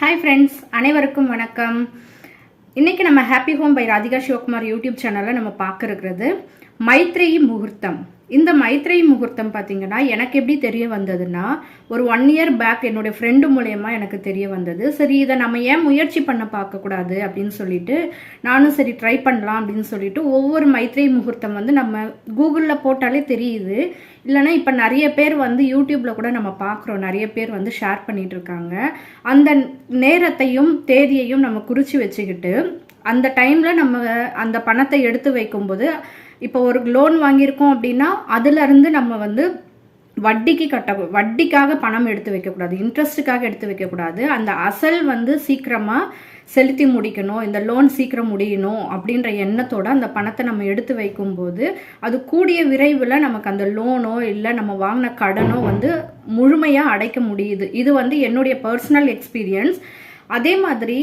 Hi friends அனைவருக்கும் வணக்கம். இன்றைக்கி நம்ம happy home by Radhika Sivakumar YouTube சேனலில் நம்ம பார்க்க இருக்கிறது மைத்ரேயி முகூர்த்தம். இந்த மைத்ரேயி முகூர்த்தம் பார்த்தீங்கன்னா எனக்கு எப்படி தெரிய வந்ததுன்னா ஒரு ஒன் இயர் பேக் என்னுடைய ஃப்ரெண்டு மூலயமா எனக்கு தெரிய வந்தது. சரி இதை நம்ம ஏன் முயற்சி பண்ண பார்க்கக்கூடாது அப்படின்னு சொல்லிட்டு நானும் சரி ட்ரை பண்ணலாம் அப்படின்னு சொல்லிட்டு ஒவ்வொரு மைத்ரேயி முகூர்த்தம் வந்து நம்ம கூகுளில் போட்டாலே தெரியுது. இல்லைன்னா இப்போ நிறைய பேர் வந்து யூடியூப்பில் கூட நம்ம பார்க்குறோம். நிறைய பேர் வந்து ஷேர் பண்ணிட்டு இருக்காங்க. அந்த நேரத்தையும் தேதியையும் நம்ம குறித்து வச்சுக்கிட்டு அந்த டைமில் நம்ம அந்த பணத்தை எடுத்து வைக்கும்போது இப்போ ஒரு லோன் வாங்கியிருக்கோம் அப்படின்னா அதுலேருந்து நம்ம வந்து வட்டிக்கு கட்ட வட்டிக்காக பணம் எடுத்து வைக்கக்கூடாது இன்ட்ரெஸ்ட்டுக்காக எடுத்து வைக்கக்கூடாது. அந்த அசல் வந்து சீக்கிரமாக செலுத்தி முடிக்கணும் இந்த லோன் சீக்கிரம் முடியணும் அப்படின்ற எண்ணத்தோட அந்த பணத்தை நம்ம எடுத்து வைக்கும்போது அது கூடிய விரைவில் நமக்கு அந்த லோனோ இல்லை நம்ம வாங்கின கடனோ வந்து முழுமையாக அடைக்க முடியுது. இது வந்து என்னுடைய பர்சனல் எக்ஸ்பீரியன்ஸ் அதே மாதிரி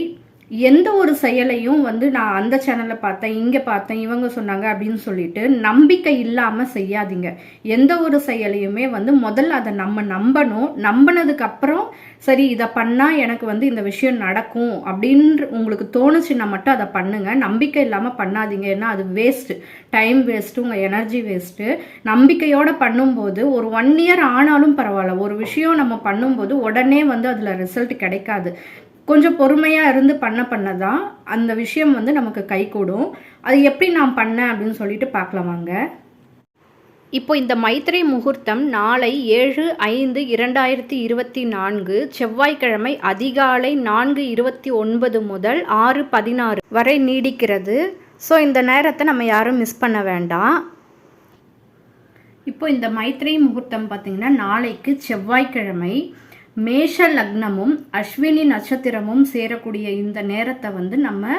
எந்த ஒரு செயலையும் வந்து நான் அந்த சேனலில் பார்த்தேன் இங்கே பார்த்தேன் இவங்க சொன்னாங்க அப்படின்னு சொல்லிட்டு நம்பிக்கை இல்லாமல் செய்யாதீங்க. எந்த ஒரு செயலையுமே வந்து முதல்ல அதை நம்ம நம்பணும். நம்பினதுக்கு அப்புறம் சரி இதை பண்ணால் எனக்கு வந்து இந்த விஷயம் நடக்கும் அப்படின்ற உங்களுக்கு தோணுச்சுன்னா மட்டும் அதை பண்ணுங்க. நம்பிக்கை இல்லாமல் பண்ணாதீங்க. ஏன்னா அது வேஸ்ட்டு டைம் வேஸ்ட்டு உங்கள் எனர்ஜி வேஸ்ட்டு நம்பிக்கையோடு பண்ணும்போது ஒரு ஒன் இயர் ஆனாலும் பரவாயில்ல. ஒரு விஷயம் நம்ம பண்ணும்போது உடனே வந்து அதில் ரிசல்ட் கிடைக்காது. கொஞ்சம் பொறுமையாக இருந்து பண்ண பண்ண தான் அந்த விஷயம் வந்து நமக்கு கை கூடும். அது எப்படி நான் பண்ணேன் அப்படின்னு சொல்லிட்டு பார்க்கலாம் வாங்க இப்போ இந்த மைத்திரை முகூர்த்தம் நாளை ஏழு ஐந்து இரண்டாயிரத்தி இருபத்தி நான்கு செவ்வாய்க்கிழமை அதிகாலை நான்கு இருபத்தி ஒன்பது முதல் ஆறு பதினாறு வரை நீடிக்கிறது. ஸோ இந்த நேரத்தை நம்ம யாரும் மிஸ் பண்ண வேண்டாம். இப்போ இந்த மைத்திரை முகூர்த்தம் பார்த்திங்கன்னா நாளைக்கு செவ்வாய்க்கிழமை மேஷ லக்னமும் அஸ்வினி நட்சத்திரமும் சேரக்கூடிய இந்த நேரத்தை வந்து நம்ம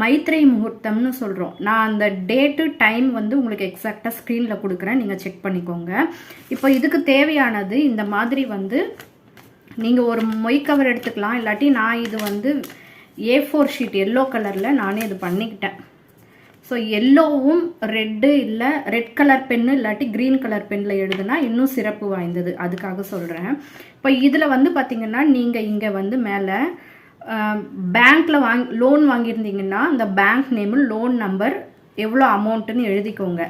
மைத்ரை முகூர்த்தம்னு சொல்கிறோம் நான் அந்த டேட்டு டைம் வந்து உங்களுக்கு எக்ஸாக்டாக ஸ்க்ரீனில் கொடுக்குறேன். நீங்கள் செக் பண்ணிக்கோங்க. இப்போ இதுக்கு தேவையானது இந்த மாதிரி வந்து நீங்கள் ஒரு மொய் கவர் எடுத்துக்கலாம். இல்லாட்டி நான் இது வந்து ஏ ஃபோர் ஷீட் எல்லோ கலரில் நானே இது பண்ணிக்கிட்டேன். ஸோ எல்லோவும் ரெட்டு இல்லை ரெட் கலர் பென்னு இல்லாட்டி க்ரீன் கலர் பென்னில் எழுதுனா இன்னும் சிறப்பு வாய்ந்தது. அதுக்காக சொல்கிறேன் இப்போ இதில் வந்து பார்த்திங்கன்னா நீங்கள் இங்கே வந்து மேலே பேங்க்கில் வாங் லோன் வாங்கியிருந்தீங்கன்னா அந்த பேங்க் நேமு லோன் நம்பர் எவ்வளோ அமௌண்ட்டுன்னு எழுதிக்கோங்க.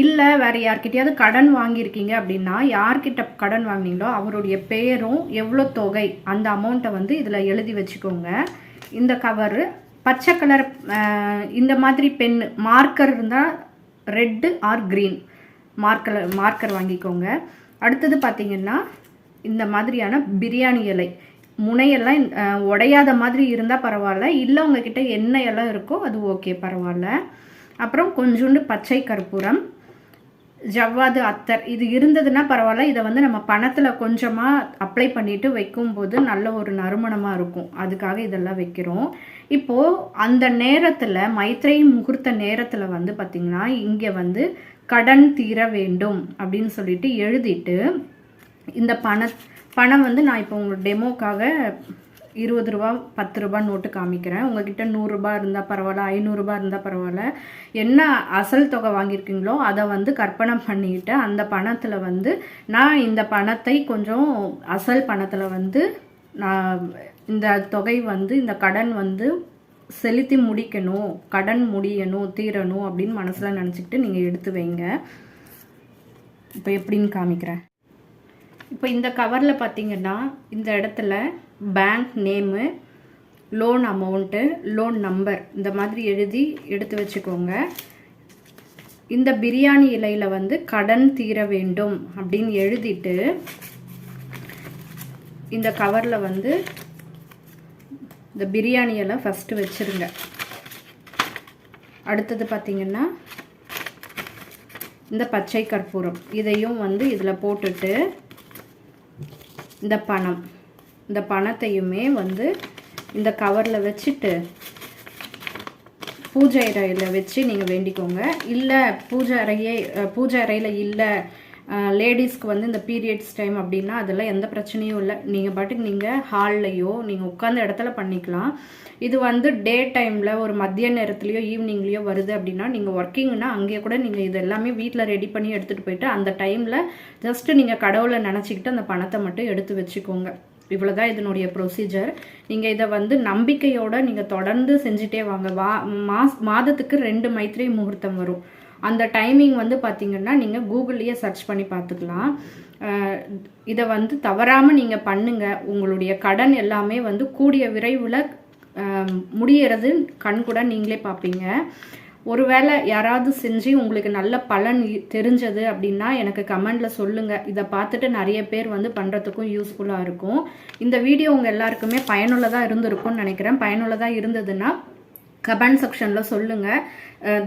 இல்லை வேறு யார்கிட்டயாவது கடன் வாங்கியிருக்கீங்க அப்படின்னா யார்கிட்ட கடன் வாங்கினீங்களோ அவருடைய பேரும் எவ்வளோ தொகை அந்த அமௌண்ட்டை வந்து இதில் எழுதி வச்சுக்கோங்க. இந்த கவரு பச்சை கலர் இந்த மாதிரி பென் மார்க்கர் இருந்தால் red or green marker marker வாங்கிக்கோங்க. அடுத்தது பார்த்திங்கன்னா இந்த மாதிரியான பிரியாணி இலை. முனையெல்லாம் உடையாத மாதிரி இருந்தால் பரவாயில்ல. இல்லை உங்ககிட்ட என்ன எல்லாம் இருக்கோ அது ஓகே பரவாயில்ல. அப்புறம் கொஞ்சோண்டு பச்சை கற்பூரம். ஜவ்வாது அத்தர். இது இருந்ததுன்னா பரவாயில்ல. இதை வந்து நம்ம பணத்தில் கொஞ்சமாக அப்ளை பண்ணிட்டு வைக்கும்போது நல்ல ஒரு நறுமணமாக இருக்கும். அதுக்காக இதெல்லாம் வைக்கிறோம். இப்போது அந்த நேரத்தில் மைத்ரை முகூர்த்த நேரத்தில் வந்து பார்த்திங்கன்னா இங்கே வந்து கடன் தீர வேண்டும் அப்படின்னு சொல்லிட்டு எழுதிட்டு இந்த பண பணம் வந்து நான் இப்போ உங்களுக்கு டெமோக்காக இருபது ரூபா பத்து ரூபா நோட்டு காமிக்கிறேன். உங்ககிட்ட நூறுரூபா இருந்தால் பரவாயில்ல ஐநூறுரூபா இருந்தால் பரவாயில்ல. என்ன அசல் தொகை வாங்கியிருக்கீங்களோ அதை வந்து கற்பனை பண்ணிக்கிட்டு அந்த பணத்தில் வந்து நான் இந்த பணத்தை கொஞ்சம் அசல் பணத்தில் வந்து நான் இந்த தொகை வந்து இந்த கடன் வந்து செலுத்தி முடிக்கணும் கடன் முடியணும் தீரணும் அப்படின்னு மனசில் நினச்சிக்கிட்டு நீங்கள் எடுத்து வைங்க. இப்போ எப்படின்னு காமிக்கிறேன். இப்போ இந்த கவரில் பார்த்தீங்கன்னா இந்த இடத்துல bank name loan amount loan number இந்த மாதிரி எழுதி எடுத்து வச்சுக்கோங்க. இந்த பிரியாணி இலையில் வந்து கடன் தீர வேண்டும் அப்படின்னு எழுதிட்டு இந்த கவரில் வந்து இந்த பிரியாணி எல்லாம் ஃபஸ்ட்டு வச்சுருங்க. அடுத்தது பார்த்திங்கன்னா இந்த பச்சை கற்பூரம் இதையும் வந்து இதில் போட்டுட்டு இந்த பணம். இந்த பணத்தையுமே வந்து இந்த கவரில் வச்சுட்டு பூஜை அறையில் வச்சு நீங்கள் வேண்டிக்கோங்க. இல்லை பூஜை அறையே பூஜை அறையில் இல்லை லேடிஸ்க்கு வந்து இந்த பீரியட்ஸ் டைம் அப்படின்னா அதெல்லாம் எந்த பிரச்சனையும் இல்லை. நீங்கள் பாட்டுக்கு நீங்கள் ஹால்லையோ நீங்கள் உட்காந்த இடத்துல பண்ணிக்கலாம். இது வந்து டே டைமில் ஒரு மதிய நேரத்துலையோ ஈவினிங்லேயோ வருது அப்படின்னா நீங்கள் ஒர்க்கிங்னா அங்கேயே கூட நீங்கள் இது எல்லாமே வீட்டில் ரெடி பண்ணி எடுத்துகிட்டு போயிட்டு அந்த டைமில் ஜஸ்ட்டு நீங்கள் கடவுளை நினச்சிக்கிட்டு அந்த பணத்தை மட்டும் எடுத்து வச்சுக்கோங்க. இவ்வளோதான் இதனுடைய ப்ரொசீஜர் நீங்கள் இதை வந்து நம்பிக்கையோடு நீங்கள் தொடர்ந்து செஞ்சுட்டே வாங்க. வா மாஸ் மாதத்துக்கு ரெண்டு மைத்ரி முகூர்த்தம் வரும். அந்த டைமிங் வந்து பார்த்தீங்கன்னா நீங்கள் கூகுள்லேயே சர்ச் பண்ணி பார்த்துக்கலாம் இதை வந்து தவறாமல் நீங்கள் பண்ணுங்கள் உங்களுடைய கடன் எல்லாமே வந்து கூடிய விரைவில் முடியறது கண் கூட நீங்களே பார்ப்பீங்க ஒருவேளை யாராவது செஞ்சு உங்களுக்கு நல்ல பலன் தெரிஞ்சது அப்படின்னா எனக்கு கமெண்டில் சொல்லுங்கள் இதை பார்த்துட்டு நிறைய பேர் வந்து பண்ணுறதுக்கும் யூஸ்ஃபுல்லாக இருக்கும். இந்த வீடியோ உங்கள் எல்லாருக்குமே பயனுள்ளதாக இருந்திருக்கும்னு நினைக்கிறேன். பயனுள்ளதாக இருந்ததுன்னா கமெண்ட் செக்ஷனில் சொல்லுங்கள்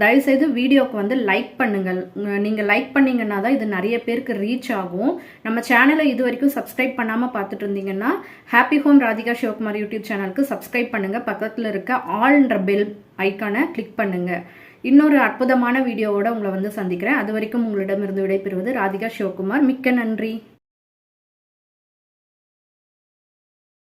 தயவுசெய்து வீடியோக்கு வந்து லைக் பண்ணுங்கள். நீங்கள் லைக் பண்ணீங்கன்னா தான் இது நிறைய பேருக்கு ரீச் ஆகும். நம்ம சேனலை இது வரைக்கும் சப்ஸ்கிரைப் பண்ணாமல் பார்த்துட்டு இருந்தீங்கன்னா happy home Radhika Sivakumar YouTube சேனலுக்கு சப்ஸ்கிரைப் பண்ணுங்கள் பக்கத்தில் இருக்க ஆல்ன்ற பெல் ஐக்கானை கிளிக் பண்ணுங்கள் இன்னொரு அற்புதமான வீடியோவோட உங்களை வந்து சந்திக்கிறேன். அது வரைக்கும் உங்களிடமிருந்து விடைபெறுவது ராதிகா சிவகுமார். மிக்க நன்றி.